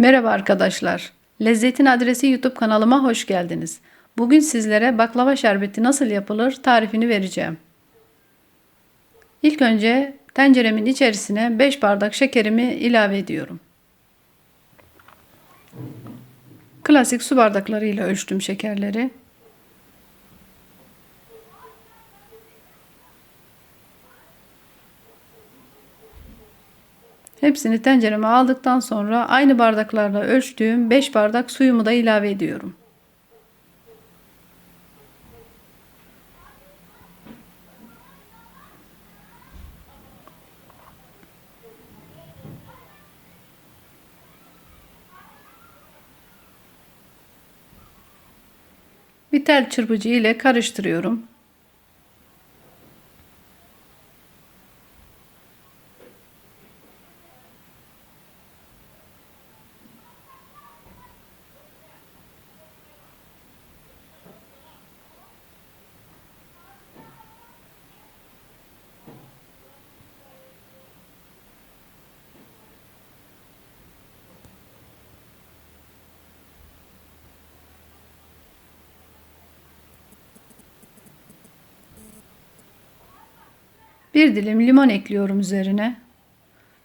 Merhaba arkadaşlar. Lezzetin Adresi YouTube kanalıma hoş geldiniz. Bugün sizlere baklava şerbeti nasıl yapılır tarifini vereceğim. İlk önce tenceremin içerisine 5 bardak şekerimi ilave ediyorum. Klasik su bardaklarıyla ölçtüm şekerleri. Hepsini tencereme aldıktan sonra aynı bardaklarla ölçtüğüm 5 bardak suyumu da ilave ediyorum. Bir tel çırpıcı ile karıştırıyorum. Bir dilim limon ekliyorum üzerine.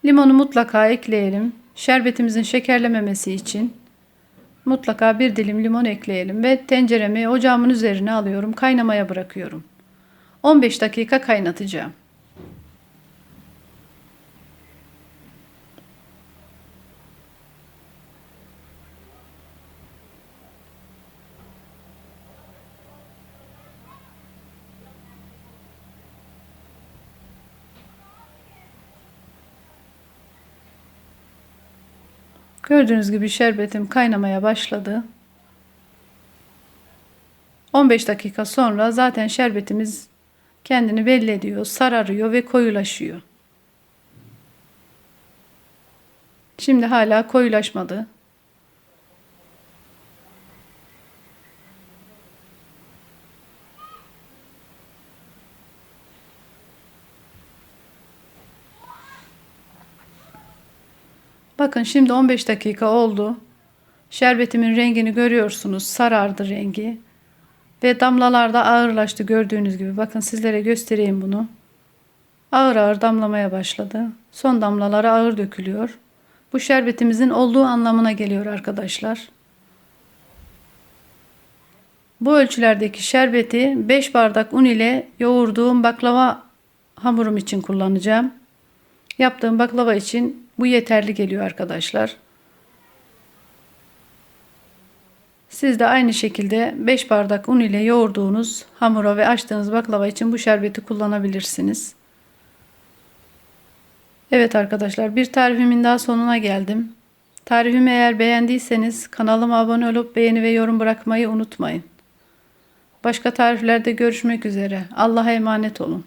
Limonu mutlaka ekleyelim. Şerbetimizin şekerlememesi için mutlaka bir dilim limon ekleyelim ve tenceremi ocağımın üzerine alıyorum. Kaynamaya bırakıyorum. 15 dakika kaynatacağım. Gördüğünüz gibi şerbetim kaynamaya başladı. 15 dakika sonra zaten şerbetimiz kendini belli ediyor, sararıyor ve koyulaşıyor. Şimdi hala koyulaşmadı. Bakın şimdi 15 dakika oldu. Şerbetimin rengini görüyorsunuz. Sarardı rengi. Ve damlalar da ağırlaştı gördüğünüz gibi. Bakın sizlere göstereyim bunu. Ağır ağır damlamaya başladı. Son damlaları ağır dökülüyor. Bu şerbetimizin olduğu anlamına geliyor arkadaşlar. Bu ölçülerdeki şerbeti 5 bardak un ile yoğurduğum baklava hamurum için kullanacağım. Yaptığım baklava için bu yeterli geliyor arkadaşlar. Siz de aynı şekilde 5 bardak un ile yoğurduğunuz hamura ve açtığınız baklava için bu şerbeti kullanabilirsiniz. Evet arkadaşlar bir tarifimin daha sonuna geldim. Tarifimi eğer beğendiyseniz kanalıma abone olup beğeni ve yorum bırakmayı unutmayın. Başka tariflerde görüşmek üzere. Allah'a emanet olun.